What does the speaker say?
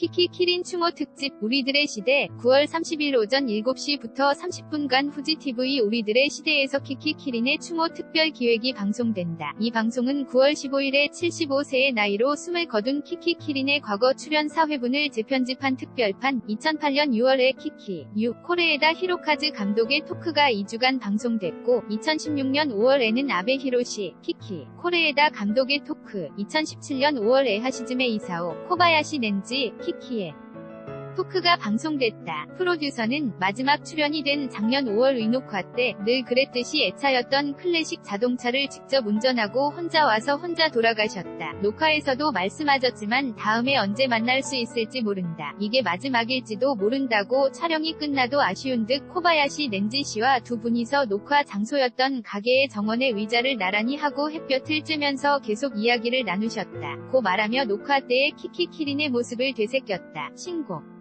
키키 키린 추모 특집 우리들의 시대 9월 30일 오전 7시부터 30분간 후지 TV 우리들의 시대에서 키키 키린의 추모 특별 기획이 방송된다. 이 방송은 9월 15일에 75세의 나이로 숨을 거둔 키키 키린의 과거 출연 사회분을 재편집한 특별판 2008년 6월에 키키 유 코레에다 히로카즈 감독의 토크가 2주간 방송됐고 2016년 5월에는 아베 히로시 키키 코레에다 감독의 토크 2017년 5월 에 하시즘의 이사오 코바야시 넨지 키 키의 토크가 방송됐다. 프로듀서는 마지막 출연이 된 작년 5월 의녹화 때 늘 그랬듯이 애차였던 클래식 자동차를 직접 운전하고 혼자 와서 혼자 돌아가셨다. 녹화에서도 말씀하셨지만 다음에 언제 만날 수 있을지 모른다. 이게 마지막일지도 모른다고 촬영이 끝나도 아쉬운 듯 코바야시 넨지 씨와 두 분이서 녹화 장소였던 가게의 정원에 의자를 나란히 하고 햇볕을 쬐면서 계속 이야기를 나누셨다. 고 말하며 녹화 때의 키키키린의 모습을 되새겼다. 신곡